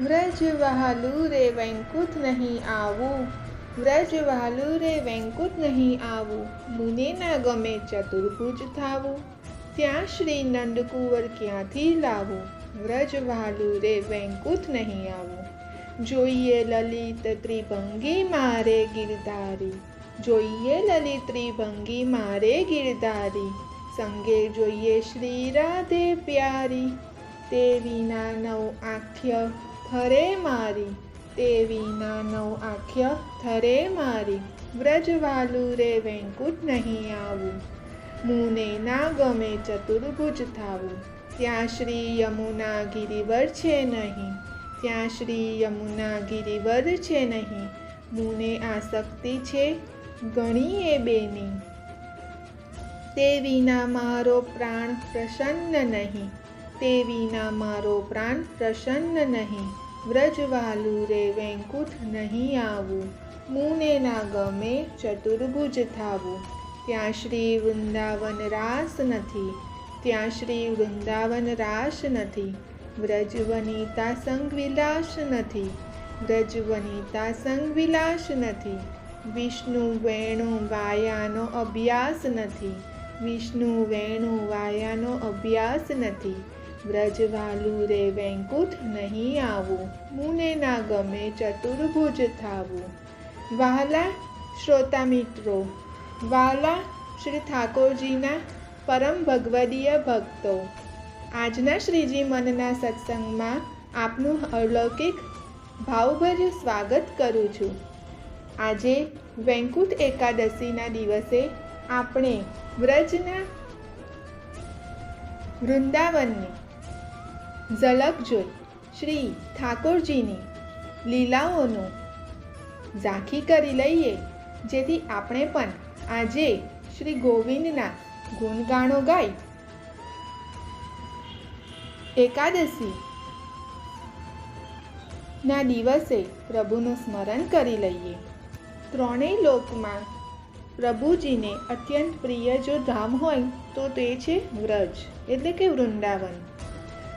વ્રજ વહાલું રે વૈકુંઠ નહીં આવું. વ્રજ વહાલું રે વૈકુંઠ નહીં આવું. મુને ના ગમે ચતુર્ભુજ થાવું. ત્યાં શ્રી નંદકુંવર ક્યાંથી લાવું? વ્રજ વહાલું રે વૈકુંઠ નહીં આવું. જોઈએ લલિત ત્રિભંગી મારે ગિરધારી. જોઈએ લલિત ત્રિભંગી મારે ગિરધારી. સંગે જોઈએ શ્રી રાધે પ્યારી. તે વિના નવ આખ્ય થરે મારી, તે વિના નવ આખ્ય, થરે મારી, વ્રજવાલું રે વેંકુટ નહીં આવું. મુને ના ગમે ચતુર્ભુજ થાવું. ત્યાં શ્રી યમુના ગિરિવર છે નહીં. ત્યાં શ્રી યમુના ગિરિવર છે નહીં. મુને આસક્તિ છે ઘણી એ બેની. તે વિના મારો પ્રાણ પ્રસન્ન નહીં. તે વિના મારો પ્રાણ પ્રસન્ન નહીં. વ્રજવાલું રે વેંકુઠ નહીં આવું. મુને ના ગમે ચતુર્ભુજ થાવું. ત્યાં શ્રી વૃંદાવન રાસ નથી. ત્યાં શ્રી વૃંદાવન રાસ નથી. વ્રજવનિતા સંગ વિલાસ નથી. વ્રજવનિતા સંગ વિલાસ નથી. વિષ્ણુ વેણુ વાયાનો અભ્યાસ નથી. વિષ્ણુ વેણુ વાયાનો અભ્યાસ નથી. વ્રજવાલું રે વેંકુઠ નહીં આવું. મુને ના ગમે ચતુર્ભુજ થાવું. વહાલા શ્રોતા મિત્રો વાલા શ્રી ઠાકોરજીના પરમ ભગવદીય ભક્તો, આજના શ્રીજી મનના સત્સંગમાં આપનું અલૌકિક ભાવભર્યું સ્વાગત કરું છું. આજે વૈકુંઠ એકાદશીના દિવસે આપણે વ્રજના વૃંદાવનની ઝલક જોઈ શ્રી ઠાકોરજીની લીલાઓનું ઝાંખી કરી લઈએ, જેથી આપણે પણ આજે શ્રી ગોવિંદના ગુણગાણો ગાઈ. એકાદશી. ના દિવસે પ્રભુનું સ્મરણ કરી લઈએ. ત્રણેય લોકમાં પ્રભુજીને અત્યંત પ્રિય જો ધામ હોય, તો તે છે વ્રજ, એટલે કે વૃંદાવન.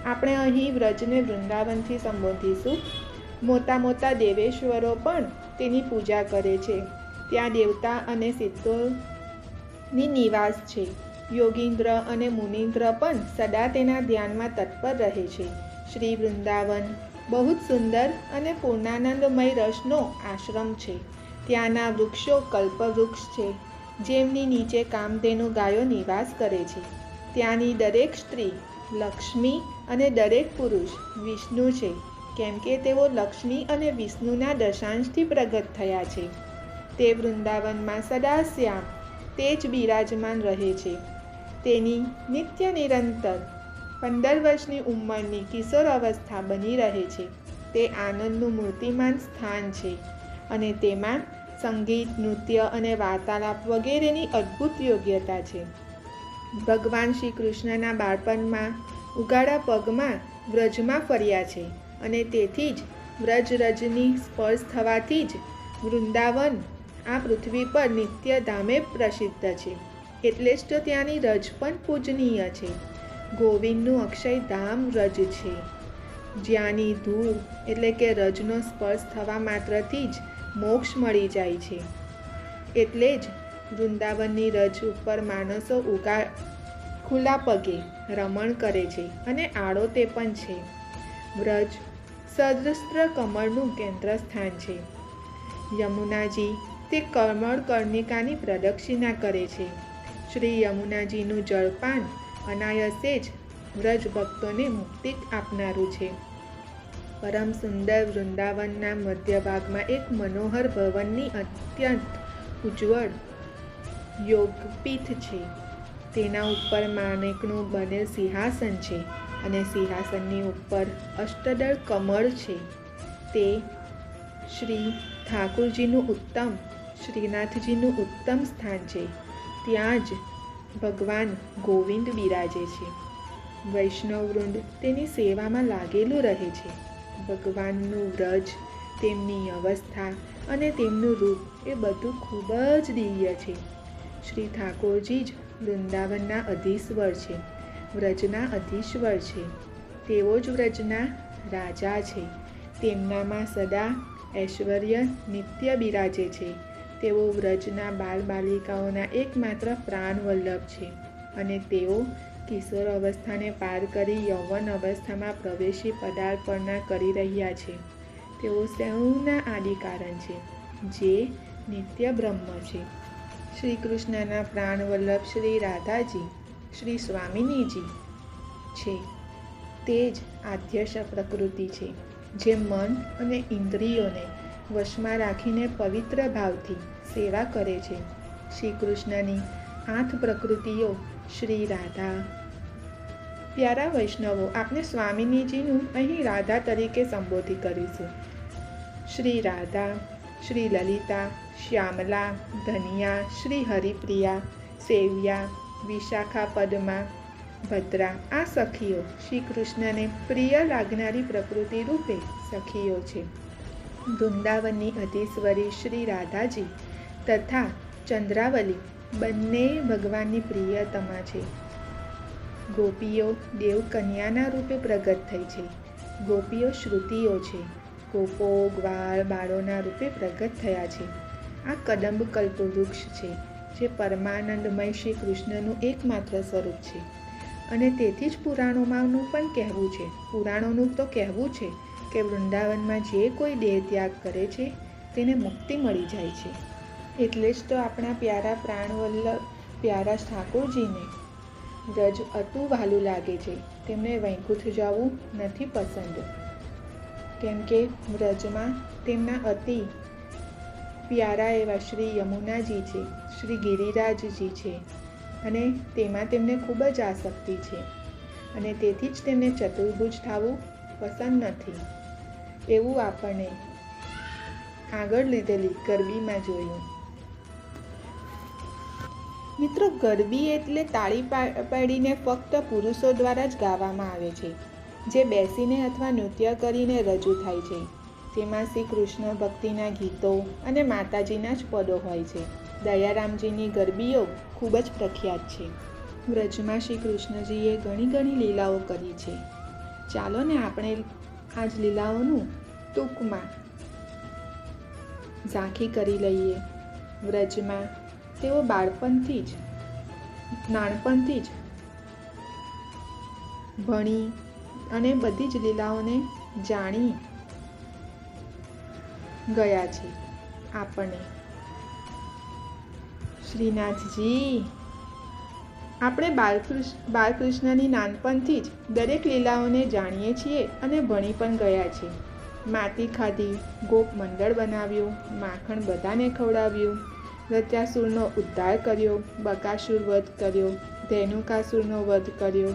આપણે અહીં વ્રજને વૃંદાવનથી સંબોધીશું. મોટા મોટા દેવેશ્વરો પણ તેની પૂજા કરે છે. ત્યાં દેવતા અને સિદ્ધોની નિવાસ છે. યોગીન્દ્ર અને મુનિન્દ્ર પણ સદા તેના ધ્યાનમાં તત્પર રહે છે. શ્રી વૃંદાવન બહુ જ સુંદર અને પૂર્ણાનંદમય રસનો આશ્રમ છે. ત્યાંના વૃક્ષો કલ્પવૃક્ષ છે. જેમની નીચે કામધેનુ ગાયો નિવાસ કરે છે. ત્યાંની દરેક સ્ત્રી લક્ષ્મી અને દરેક પુરુષ વિષ્ણુ છે, કેમ કે તેઓ લક્ષ્મી અને વિષ્ણુના દશાંશથી પ્રગટ થયા છે. તે વૃંદાવનમાં સદાશ્યામ તે જ બિરાજમાન રહે છે. તેની નિત્ય નિરંતર પંદર વર્ષની ઉંમરની કિશોર અવસ્થા બની રહે છે. તે આનંદનું મૂર્તિમાન સ્થાન છે અને તેમાં સંગીત, નૃત્ય અને વાર્તાલાપ વગેરેની અદ્ભુત યોગ્યતા છે. ભગવાન શ્રી કૃષ્ણના બાળપણમાં ઉગાડા પગમાં વ્રજમાં ફર્યા છે અને તેથી જ વ્રજ રજની સ્પર્શ થવાથી જ વૃંદાવન આ પૃથ્વી પર નિત્ય ધામે પ્રસિદ્ધ છે. એટલે જ તો ત્યાંની રજ પણ પૂજનીય છે. ગોવિંદનું અક્ષય ધામ રજ છે. જ્યાંની ધૂળ એટલે કે રજનો સ્પર્શ થવા માત્રથી જ મોક્ષ મળી જાય છે. એટલે જ વૃંદાવનની રજ ઉપર માણસો ઉગા ખુલ્લા પગે રમણ કરે છે અને આળોતે પણ છે. વ્રજ સદસ્ત્ર કમળનું કેન્દ્ર સ્થાન છે. યમુનાજી તે કમળ કર્ણિકાની પ્રદક્ષિણા કરે છે. શ્રી યમુનાજીનું જળપાન અનાયસે જ વ્રજ ભક્તોને મુક્તિ આપનારું છે. પરમ સુંદર વૃંદાવનના મધ્ય ભાગમાં એક મનોહર ભવનની અત્યંત ઉજ્જવળ યોગપીઠ છે. તેના ઉપર માણેકનું બનેલ સિંહાસન છે અને સિંહાસનની ઉપર અષ્ટદળ કમળ છે. તે શ્રી ઠાકુરજીનું ઉત્તમ, શ્રીનાથજીનું ઉત્તમ સ્થાન છે. ત્યાં જ ભગવાન ગોવિંદ બિરાજે છે. વૈષ્ણવવૃંદ તેની સેવામાં લાગેલું રહે છે. ભગવાનનું વ્રજ, તેમની અવસ્થા અને તેમનું રૂપ એ બધું ખૂબ જ દિવ્ય છે. શ્રી ઠાકોરજી જ વૃંદાવનના અધીશ્વર છે, વ્રજના અધીશ્વર છે. તેઓ જ વ્રજના રાજા છે. તેમનામાં સદા ઐશ્વર્ય નિત્ય બિરાજે છે. તેઓ વ્રજના બાલબાલિકાઓના એકમાત્ર પ્રાણવલ્લભ છે અને તેઓ કિશોર અવસ્થાને પાર કરી યૌવન અવસ્થામાં પ્રવેશી પદાર્પણના કરી રહ્યા છે. તેઓ સૌના આદિ કારણ છે, જે નિત્ય બ્રહ્મ છે. શ્રી કૃષ્ણના પ્રાણવલ્લભ શ્રી રાધાજી, શ્રી સ્વામિનીજી છે. તે જ આધ્યશ પ્રકૃતિ છે, જે મન અને ઇન્દ્રિયોને વશમાં રાખીને પવિત્ર ભાવથી સેવા કરે છે. શ્રી કૃષ્ણની આઠ પ્રકૃતિઓ શ્રી રાધા. પ્યારા વૈષ્ણવો આપણે સ્વામિનીજીનું અહીં રાધા તરીકે સંબોધિત કરીશું શ્રી રાધા, શ્રી લલિતા શ્યામલા, ધનિયા, શ્રી હરિપ્રિયા, સેવિયા, વિશાખા, પદ્મા, ભદ્રા આ સખીઓ શ્રી કૃષ્ણને પ્રિય લાગનારી પ્રકૃતિ રૂપે સખીઓ છે. વૃંદાવનની અધીશ્વરી શ્રી રાધાજી તથા ચંદ્રાવલી બંને ભગવાનની પ્રિયતમા છે. ગોપીઓ દેવ કન્યાના રૂપે પ્રગટ થઈ છે. ગોપીઓ શ્રુતિઓ છે. ગોપો ગ્વાળ બાળોના રૂપે પ્રગટ થયા છે. આ કદંબ કલ્પવૃક્ષ છે, જે પરમાનંદમય શ્રી કૃષ્ણનું એકમાત્ર સ્વરૂપ છે. અને તેથી જ પુરાણોમાંનું પણ કહેવું છે. પુરાણોનું તો કહેવું છે કે વૃંદાવનમાં જે કોઈ દેહ ત્યાગ કરે છે, તેને મુક્તિ મળી જાય છે. એટલે જ તો આપણા પ્યારા પ્રાણવલ્લભ પ્યારા ઠાકોરજીને રજ અતુ વહાલું લાગે છે. તેમને વૈકુંઠ જવું નથી પસંદ. કેમ કે વ્રજમાં તેમના અતિ પ્યારા એવા શ્રી યમુનાજી છે, શ્રી ગિરિરાજજી છે અને તેમાં તેમને ખૂબ જ આસક્તિ છે અને તેથી જ તેમને ચતુર્ભુજ થવું પસંદ નથી. એવું આપણને આગળ લીધેલી ગરબીમાં જોયું. મિત્રો, ગરબી એટલે તાળી પાડીને ફક્ત પુરુષો દ્વારા જ ગાવામાં આવે છે, જે બેસીને અથવા નૃત્ય કરીને રજૂ થાય છે. તેમાં શ્રી કૃષ્ણ ભક્તિના ગીતો અને માતાજીના જ પદો હોય છે. દયારામજીની ગરબીઓ ખૂબ જ પ્રખ્યાત છે. વ્રજમાં શ્રી કૃષ્ણજીએ ઘણી ઘણી લીલાઓ કરી છે. ચાલો ને આપણે આ જ લીલાઓનું ટૂંકમાં ઝાંખી કરી લઈએ. વ્રજમાં તેઓ બાળપણથી જ, નાનપણથી જ ભણી અને બધી જ લીલાઓને જાણી ગયા છે આપણે. શ્રીનાથજી, આપણે બાલકૃષ્ણ બાલકૃષ્ણની નાનપણથી જ દરેક લીલાઓને જાણીએ છીએ અને ભણી પણ ગયા છે માટી ખાધી, ગોપ મંડળ બનાવ્યું, માખણ બધાને ખવડાવ્યું, રત્યાસુરનો ઉદ્ધાર કર્યો, બકાસુર વધ કર્યો ધેનુકાસુરનો વધ કર્યો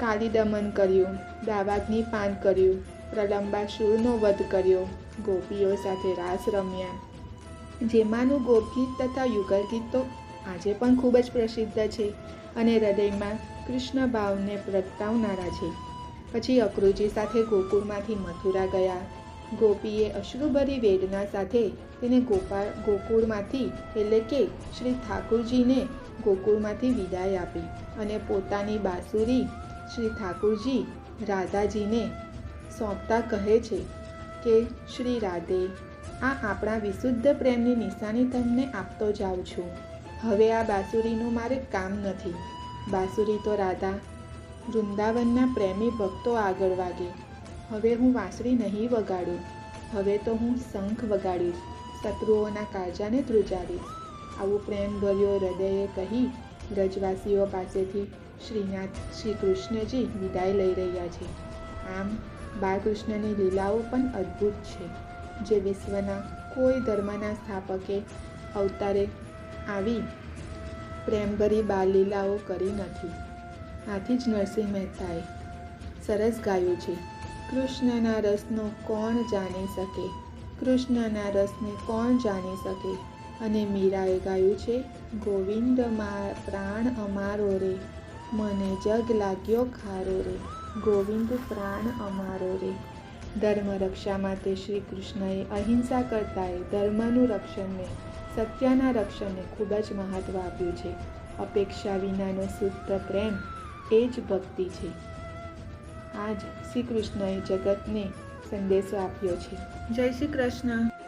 કાલી દમન કર્યું, દાવાગ્નિ પાન કર્યું, પ્રલંબાસુરનો વધ કર્યો ગોપીઓ સાથે રાસ રમ્યા. જેમાંનું ગોપગીત તથા યુગલ ગીત તો આજે પણ ખૂબ જ પ્રસિદ્ધ છે અને હૃદયમાં કૃષ્ણ ભાવને પ્રગટાવનારા છે. પછી અક્રુજી સાથે ગોકુળમાંથી મથુરા ગયા. ગોપીએ અશ્રુભરી વેદના સાથે તેને ગોપાળ ગોકુળમાંથી એટલે કે શ્રી ઠાકુરજીને ગોકુળમાંથી વિદાય આપી અને પોતાની બાંસુરી શ્રી ઠાકુરજી રાધાજીને સોંપતા કહે છે. કે શ્રી રાધે, આ આપણા વિશુદ્ધ પ્રેમની નિશાની તમને આપતો જાઉં છું. હવે આ બાંસુરીનું મારે કામ નથી. બાંસુરી તો રાધા, વૃંદાવનના પ્રેમી ભક્તો આગળ વાગે. હવે હું વાંસળી નહીં વગાડું. હવે તો હું શંખ વગાડીશ, શત્રુઓના કાજાને ધ્રુજાવીશ આવું પ્રેમભર્યો હૃદયે કહી ગજવાસીઓ પાસેથી શ્રીનાથ શ્રી કૃષ્ણજી વિદાય લઈ રહ્યા છે. આમ બાળકૃષ્ણની લીલાઓ પણ અદ્ભુત છે, જે વિશ્વના કોઈ ધર્મના સ્થાપકે અવતારે આવી પ્રેમભરી બાલલીલાઓ કરી નથી. આથી જ નરસિંહ મહેતાએ સરસ ગાયું છે, કૃષ્ણના રસનો કોણ જાણી શકે? કૃષ્ણના રસને કોણ જાણી શકે? અને મીરાએ ગાયું છે, ગોવિંદ પ્રાણ અમારો રે, મને જગ લાગ્યો ખારો રે. ગોવિંદ પ્રાણ અમારો રે. ધર્મ રક્ષા માટે શ્રી કૃષ્ણએ અહિંસા કરતાંય ધર્મનું રક્ષણને, સત્યના રક્ષણને ખૂબ જ મહત્ત્વ આપ્યું છે. અપેક્ષા વિનાનો શુદ્ધ પ્રેમ એ જ ભક્તિ છે. આજ શ્રી કૃષ્ણએ જગતને સંદેશો આપ્યો છે. જય શ્રી કૃષ્ણ.